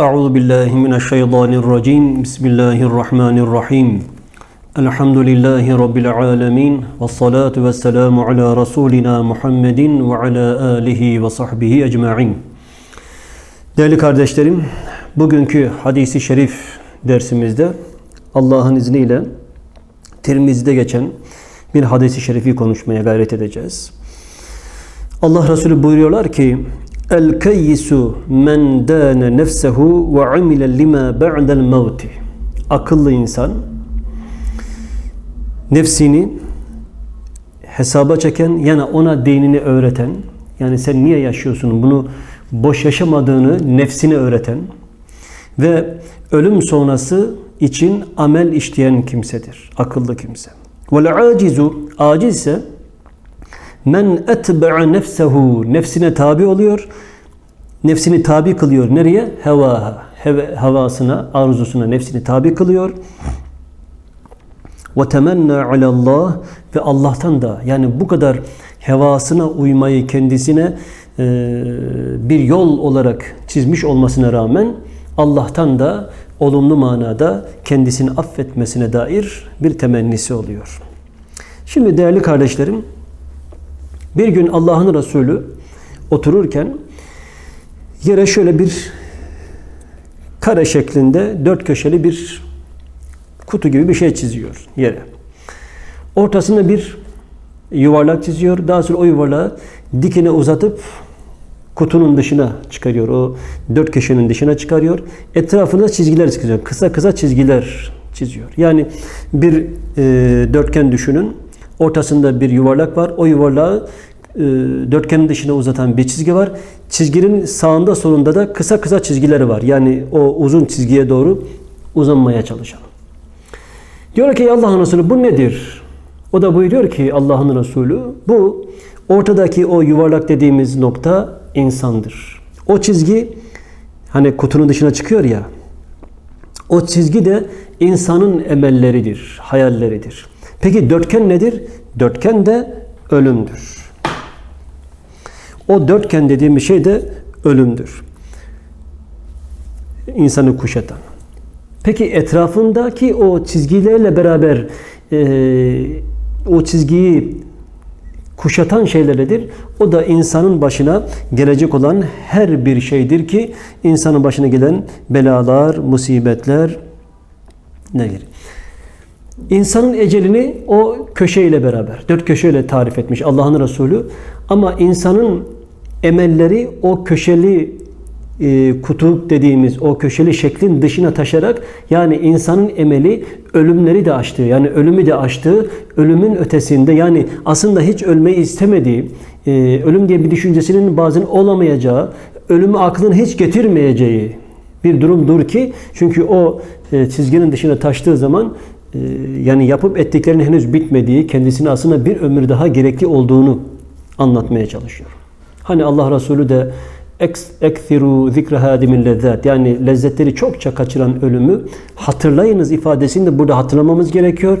أعوذ بالله من الشيطان الرجيم بسم الله الرحمن الرحيم الحمد لله رب العالمين والصلاة والسلام على رسولنا محمد وعلى آله وصحبه أجمعين Değerli kardeşlerim, bugünkü hadisi şerif dersimizde Allah'ın izniyle Tirmizi'de geçen bir hadisi şerifi konuşmaya gayret edeceğiz. Allah Resulü buyuruyorlar ki El keyyisu men dâne nefsehu ve amile lima ba'del mevti. Akıllı insan nefsini hesaba çeken yani ona dinini öğreten yani sen niye yaşıyorsun bunu boş yaşamadığını nefsine öğreten ve ölüm sonrası için amel işleyen kimsedir. Akıllı kimse. Vel acizu aciz ise men etbe'a nefsehu nefsine tabi oluyor. Nefsini tabi kılıyor. Nereye? Hevaha. Heve, havasına, arzusuna nefsini tabi kılıyor. Ve temenna alallah ve Allah'tan da yani bu kadar hevasına uymayı kendisine e, bir yol olarak çizmiş olmasına rağmen Allah'tan da olumlu manada kendisini affetmesine dair bir temennisi oluyor. Şimdi değerli kardeşlerim bir gün Allah'ın Resulü otururken yere şöyle bir kare şeklinde dört köşeli bir kutu gibi bir şey çiziyor yere. Ortasında bir yuvarlak çiziyor. Daha sonra o yuvarlağı dikine uzatıp kutunun dışına çıkarıyor. O dört köşenin dışına çıkarıyor. Etrafında çizgiler çiziyor. Kısa kısa çizgiler çiziyor. Yani bir e, dörtgen düşünün. Ortasında bir yuvarlak var. O yuvarlağı dörtgenin dışına uzatan bir çizgi var. Çizginin sağında solunda da kısa kısa çizgileri var. Yani o uzun çizgiye doğru uzanmaya çalışan. Diyor ki Allah'ın Resulü bu nedir? O da buyuruyor ki Allah'ın Resulü bu ortadaki o yuvarlak dediğimiz nokta insandır. O çizgi hani kutunun dışına çıkıyor ya o çizgi de insanın emelleridir, hayalleridir. Peki dörtgen nedir? Dörtgen de ölümdür. O dörtgen dediğimiz şey de ölümdür. İnsanı kuşatan. Peki etrafındaki o çizgilerle beraber e, o çizgiyi kuşatan şeyler nedir? O da insanın başına gelecek olan her bir şeydir ki insanın başına gelen belalar, musibetler nedir? İnsanın ecelini o köşeyle beraber, dört köşeyle tarif etmiş Allah'ın Resulü. Ama insanın emelleri o köşeli e, kutu dediğimiz o köşeli şeklin dışına taşarak yani insanın emeli ölümleri de aştığı yani ölümü de aştığı ölümün ötesinde yani aslında hiç ölmeyi istemediği e, ölüm diye bir düşüncesinin bazen olamayacağı ölümü aklın hiç getirmeyeceği bir durumdur ki çünkü o e, çizginin dışına taştığı zaman e, yani yapıp ettiklerinin henüz bitmediği kendisine aslında bir ömür daha gerekli olduğunu anlatmaya çalışıyor. Hani Allah Resulü de ekziru zikre hadimin lezzat yani lezzetleri çokça kaçıran ölümü hatırlayınız ifadesini de burada hatırlamamız gerekiyor.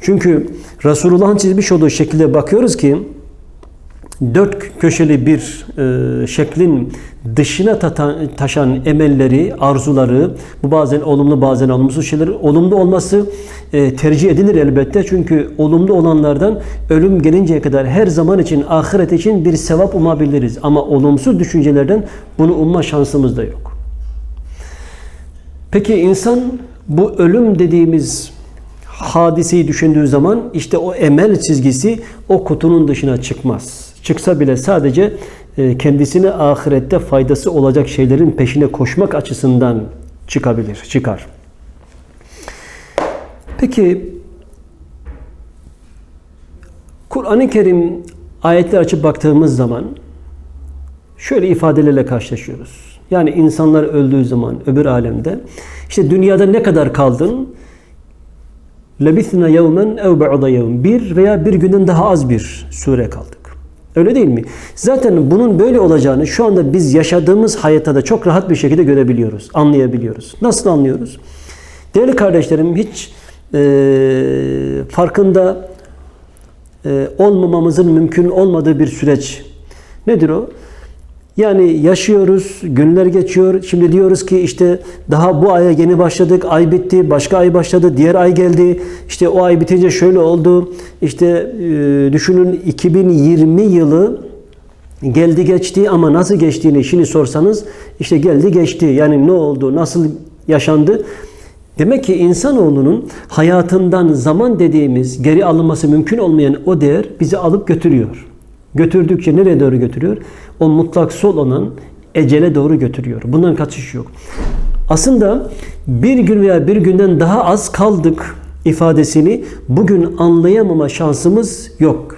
Çünkü Resulullah'ın çizmiş olduğu şekilde bakıyoruz ki dört köşeli bir e, şeklin dışına tatan, taşan emelleri, arzuları, bu bazen olumlu bazen olumsuz şeyler, olumlu olması e, tercih edilir elbette. Çünkü olumlu olanlardan ölüm gelinceye kadar her zaman için, ahiret için bir sevap umabiliriz. Ama olumsuz düşüncelerden bunu umma şansımız da yok. Peki insan bu ölüm dediğimiz hadiseyi düşündüğü zaman işte o emel çizgisi o kutunun dışına çıkmaz. Çıksa bile sadece e, kendisine ahirette faydası olacak şeylerin peşine koşmak açısından çıkabilir, çıkar. Peki Kur'an-ı Kerim ayetler açıp baktığımız zaman şöyle ifadelerle karşılaşıyoruz. Yani insanlar öldüğü zaman öbür alemde işte dünyada ne kadar kaldın? Lebithna yevmen ev ba'da yevm. Bir veya bir günden daha az bir süre kaldık. Öyle değil mi? Zaten bunun böyle olacağını şu anda biz yaşadığımız hayatta da çok rahat bir şekilde görebiliyoruz, anlayabiliyoruz. Nasıl anlıyoruz? Değerli kardeşlerim hiç e, farkında e, olmamamızın mümkün olmadığı bir süreç. Nedir o? Yani yaşıyoruz, günler geçiyor. Şimdi diyoruz ki işte daha bu aya yeni başladık, ay bitti, başka ay başladı, diğer ay geldi. İşte o ay bitince şöyle oldu. İşte e, düşünün 2020 yılı geldi geçti ama nasıl geçtiğini şimdi sorsanız işte geldi geçti. Yani ne oldu, nasıl yaşandı? Demek ki insanoğlunun hayatından zaman dediğimiz geri alınması mümkün olmayan o değer bizi alıp götürüyor. Götürdükçe nereye doğru götürüyor? O mutlak sol olan ecele doğru götürüyor. Bundan kaçış yok. Aslında bir gün veya bir günden daha az kaldık ifadesini bugün anlayamama şansımız yok.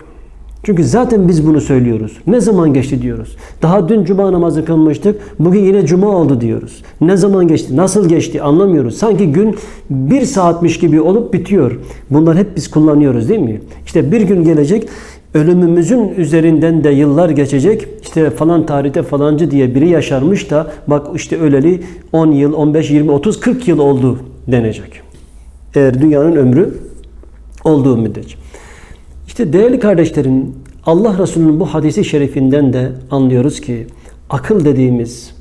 Çünkü zaten biz bunu söylüyoruz. Ne zaman geçti diyoruz. Daha dün cuma namazı kılmıştık. Bugün yine cuma oldu diyoruz. Ne zaman geçti, nasıl geçti anlamıyoruz. Sanki gün bir saatmiş gibi olup bitiyor. Bunlar hep biz kullanıyoruz değil mi? İşte bir gün gelecek ölümümüzün üzerinden de yıllar geçecek. İşte falan tarihte falancı diye biri yaşarmış da bak işte öleli 10 yıl, 15, 20, 30, 40 yıl oldu denecek. Eğer dünyanın ömrü olduğu müddetçe. İşte değerli kardeşlerim Allah Resulü'nün bu hadisi şerifinden de anlıyoruz ki akıl dediğimiz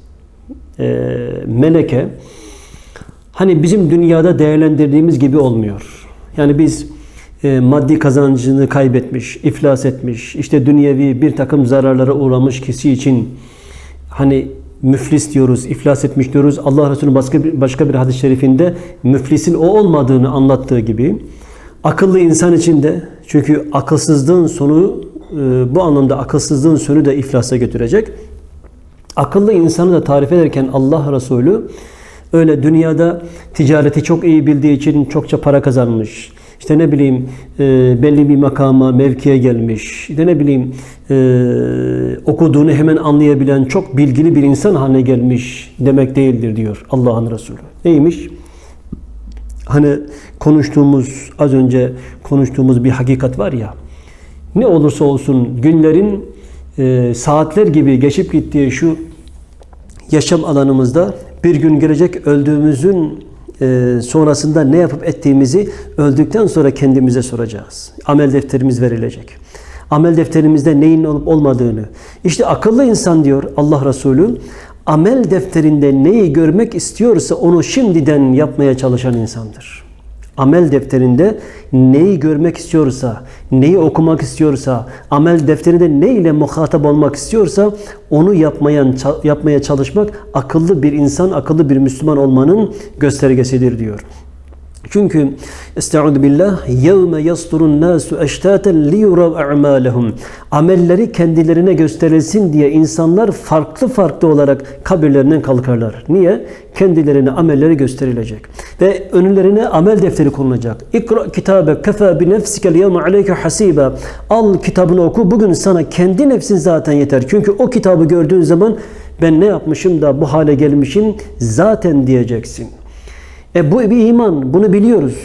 e, meleke hani bizim dünyada değerlendirdiğimiz gibi olmuyor. Yani biz e, maddi kazancını kaybetmiş, iflas etmiş, işte dünyevi bir takım zararlara uğramış kişi için hani müflis diyoruz, iflas etmiş diyoruz. Allah Resulü başka bir, başka bir hadis-i şerifinde müflisin o olmadığını anlattığı gibi akıllı insan için de çünkü akılsızlığın sonu e, bu anlamda akılsızlığın sonu da iflasa götürecek. Akıllı insanı da tarif ederken Allah Resulü öyle dünyada ticareti çok iyi bildiği için çokça para kazanmış. İşte ne bileyim e, belli bir makama, mevkiye gelmiş. İşte ne bileyim e, okuduğunu hemen anlayabilen çok bilgili bir insan haline gelmiş demek değildir diyor Allah'ın Resulü. Neymiş? Hani konuştuğumuz, az önce konuştuğumuz bir hakikat var ya. Ne olursa olsun günlerin e, saatler gibi geçip gittiği şu yaşam alanımızda bir gün gelecek öldüğümüzün e, sonrasında ne yapıp ettiğimizi öldükten sonra kendimize soracağız. Amel defterimiz verilecek. Amel defterimizde neyin olup olmadığını. İşte akıllı insan diyor Allah Resulü amel defterinde neyi görmek istiyorsa onu şimdiden yapmaya çalışan insandır. Amel defterinde neyi görmek istiyorsa, neyi okumak istiyorsa, amel defterinde ne ile muhatap olmak istiyorsa onu yapmayan yapmaya çalışmak akıllı bir insan, akıllı bir Müslüman olmanın göstergesidir diyor. Çünkü Estaizu billah yevme yasturun nasu eştaten liyurav a'malehum. Amelleri kendilerine gösterilsin diye insanlar farklı farklı olarak kabirlerinden kalkarlar. Niye? Kendilerine amelleri gösterilecek. Ve önlerine amel defteri konulacak. İkra kitabe kefa bi nefsikel yevme aleyke hasiba. Al kitabını oku. Bugün sana kendi nefsin zaten yeter. Çünkü o kitabı gördüğün zaman ben ne yapmışım da bu hale gelmişim zaten diyeceksin. E bu bir iman. Bunu biliyoruz.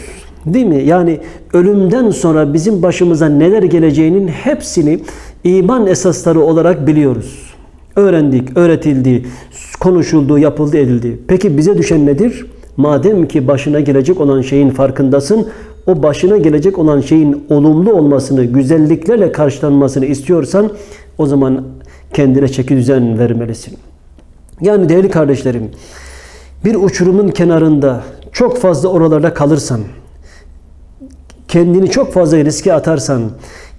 Değil mi? Yani ölümden sonra bizim başımıza neler geleceğinin hepsini iman esasları olarak biliyoruz. Öğrendik, öğretildi, konuşuldu, yapıldı, edildi. Peki bize düşen nedir? Madem ki başına gelecek olan şeyin farkındasın, o başına gelecek olan şeyin olumlu olmasını, güzelliklerle karşılanmasını istiyorsan o zaman kendine çeki düzen vermelisin. Yani değerli kardeşlerim, bir uçurumun kenarında çok fazla oralarda kalırsan, kendini çok fazla riske atarsan,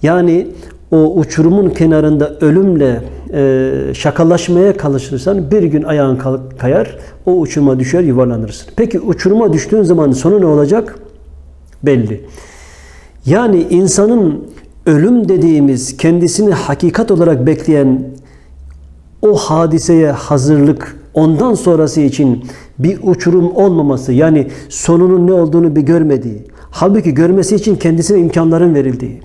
yani o uçurumun kenarında ölümle e, şakalaşmaya çalışırsan bir gün ayağın kayar, o uçuruma düşer, yuvarlanırsın. Peki uçuruma düştüğün zaman sonu ne olacak? Belli. Yani insanın ölüm dediğimiz kendisini hakikat olarak bekleyen o hadiseye hazırlık ondan sonrası için bir uçurum olmaması yani sonunun ne olduğunu bir görmediği halbuki görmesi için kendisine imkanların verildiği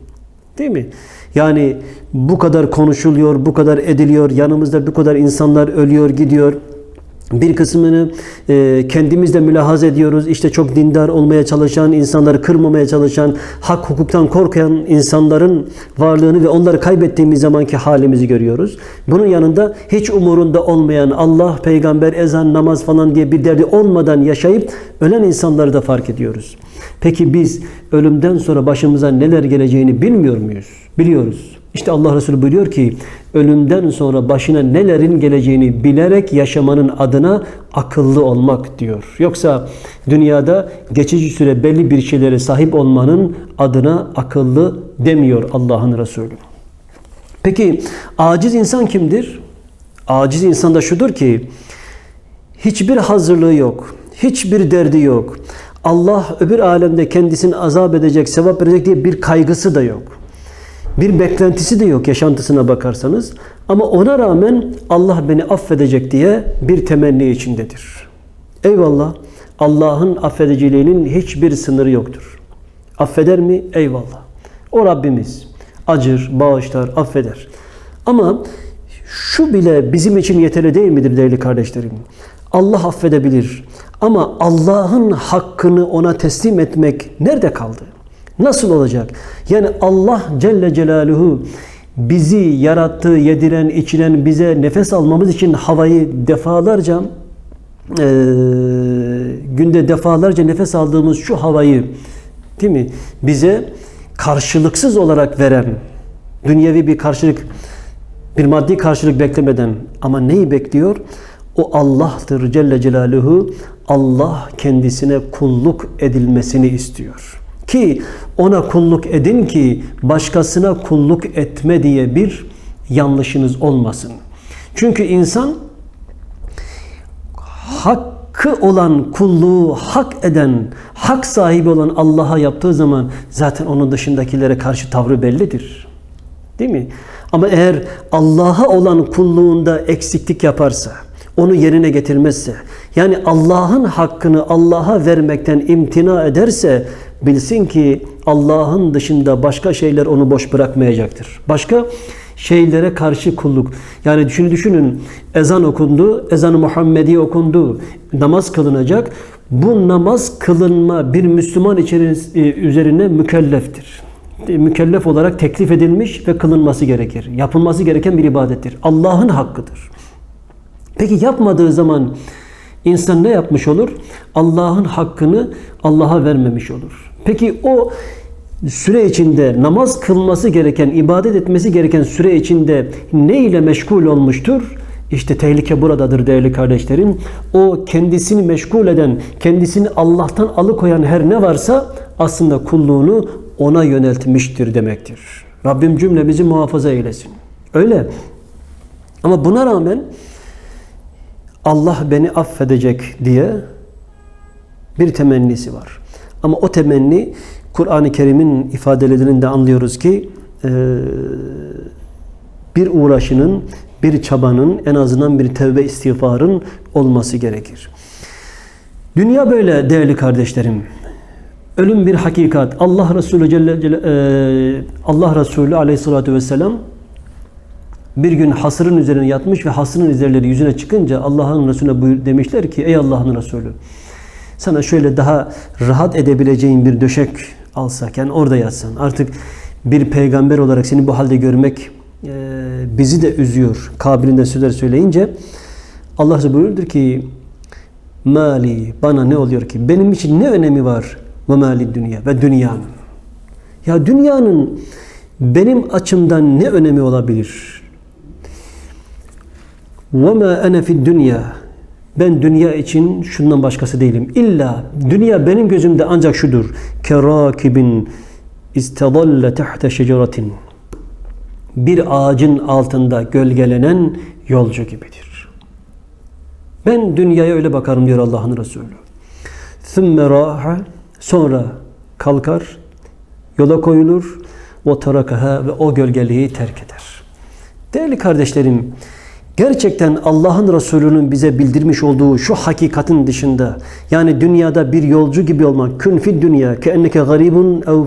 değil mi? Yani bu kadar konuşuluyor, bu kadar ediliyor, yanımızda bu kadar insanlar ölüyor, gidiyor. Bir kısmını e, kendimiz de mülahaz ediyoruz. İşte çok dindar olmaya çalışan, insanları kırmamaya çalışan, hak hukuktan korkayan insanların varlığını ve onları kaybettiğimiz zamanki halimizi görüyoruz. Bunun yanında hiç umurunda olmayan Allah, peygamber, ezan, namaz falan diye bir derdi olmadan yaşayıp ölen insanları da fark ediyoruz. Peki biz ölümden sonra başımıza neler geleceğini bilmiyor muyuz? Biliyoruz. İşte Allah Resulü buyuruyor ki ölümden sonra başına nelerin geleceğini bilerek yaşamanın adına akıllı olmak diyor. Yoksa dünyada geçici süre belli bir şeylere sahip olmanın adına akıllı demiyor Allah'ın Resulü. Peki aciz insan kimdir? Aciz insan da şudur ki hiçbir hazırlığı yok. Hiçbir derdi yok. Allah öbür alemde kendisini azap edecek, sevap verecek diye bir kaygısı da yok. Bir beklentisi de yok yaşantısına bakarsanız. Ama ona rağmen Allah beni affedecek diye bir temenni içindedir. Eyvallah. Allah'ın affediciliğinin hiçbir sınırı yoktur. Affeder mi? Eyvallah. O Rabbimiz. Acır, bağışlar, affeder. Ama şu bile bizim için yeterli değil midir değerli kardeşlerim? Allah affedebilir. Ama Allah'ın hakkını ona teslim etmek nerede kaldı? Nasıl olacak? Yani Allah Celle Celaluhu bizi yarattığı, yediren, içiren, bize nefes almamız için havayı defalarca e, günde defalarca nefes aldığımız şu havayı değil mi? Bize karşılıksız olarak veren dünyevi bir karşılık bir maddi karşılık beklemeden ama neyi bekliyor? O Allah'tır Celle Celaluhu. Allah kendisine kulluk edilmesini istiyor. Ki ona kulluk edin ki başkasına kulluk etme diye bir yanlışınız olmasın. Çünkü insan hakkı olan kulluğu hak eden, hak sahibi olan Allah'a yaptığı zaman zaten onun dışındakilere karşı tavrı bellidir. Değil mi? Ama eğer Allah'a olan kulluğunda eksiklik yaparsa, onu yerine getirmezse, yani Allah'ın hakkını Allah'a vermekten imtina ederse, bilsin ki Allah'ın dışında başka şeyler onu boş bırakmayacaktır. Başka şeylere karşı kulluk. Yani düşünün düşünün ezan okundu, ezan-ı Muhammedi okundu, namaz kılınacak. Bu namaz kılınma bir Müslüman üzerine mükelleftir mükellef olarak teklif edilmiş ve kılınması gerekir. Yapılması gereken bir ibadettir. Allah'ın hakkıdır. Peki yapmadığı zaman insan ne yapmış olur? Allah'ın hakkını Allah'a vermemiş olur. Peki o süre içinde namaz kılması gereken, ibadet etmesi gereken süre içinde ne ile meşgul olmuştur? İşte tehlike buradadır değerli kardeşlerim. O kendisini meşgul eden, kendisini Allah'tan alıkoyan her ne varsa aslında kulluğunu ona yöneltmiştir demektir. Rabbim cümlemizi muhafaza eylesin. Öyle. Ama buna rağmen Allah beni affedecek diye bir temennisi var. Ama o temenni Kur'an-ı Kerim'in ifadelerinde anlıyoruz ki bir uğraşının, bir çabanın, en azından bir tevbe istiğfarın olması gerekir. Dünya böyle değerli kardeşlerim. Ölüm bir hakikat. Allah Resulü Celle, Celle e, Allah Resulü Aleyhissalatu vesselam bir gün hasırın üzerine yatmış ve hasırın izlerleri yüzüne çıkınca Allah'ın Resulüne buyur, demişler ki ey Allah'ın Resulü sana şöyle daha rahat edebileceğin bir döşek alsak yani orada yatsan artık bir peygamber olarak seni bu halde görmek e, bizi de üzüyor kabilinden sözler söyleyince Allah Resulü buyurdur ki mali bana ne oluyor ki benim için ne önemi var ve mali dünya ve dünyanın. Ya dünyanın benim açımdan ne önemi olabilir? Ve ma ene fid dünya. Ben dünya için şundan başkası değilim. İlla dünya benim gözümde ancak şudur. Kerakibin istadalle tahta şeceratin. Bir ağacın altında gölgelenen yolcu gibidir. Ben dünyaya öyle bakarım diyor Allah'ın Resulü. Thümme raha Sonra kalkar, yola koyulur, tarakaha ve o gölgeliği terk eder. Değerli kardeşlerim, gerçekten Allah'ın Resulü'nün bize bildirmiş olduğu şu hakikatin dışında yani dünyada bir yolcu gibi olmak kün fid dünya ke enneke garibun ev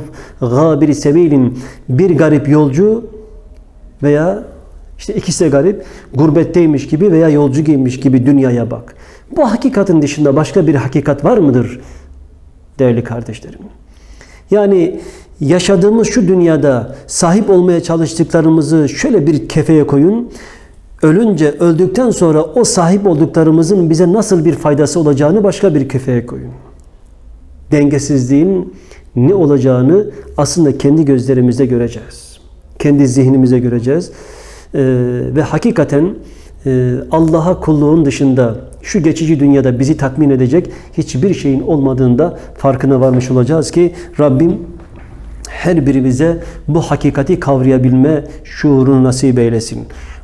gabiri sebilin bir garip yolcu veya işte ikisi de garip gurbetteymiş gibi veya yolcu giymiş gibi dünyaya bak. Bu hakikatin dışında başka bir hakikat var mıdır? değerli kardeşlerim. Yani yaşadığımız şu dünyada sahip olmaya çalıştıklarımızı şöyle bir kefeye koyun. Ölünce, öldükten sonra o sahip olduklarımızın bize nasıl bir faydası olacağını başka bir kefeye koyun. Dengesizliğin ne olacağını aslında kendi gözlerimizde göreceğiz. kendi zihnimize göreceğiz. Ee, ve hakikaten e, Allah'a kulluğun dışında şu geçici dünyada bizi tatmin edecek hiçbir şeyin olmadığında farkına varmış olacağız ki Rabbim her birimize bu hakikati kavrayabilme şuurunu nasip eylesin.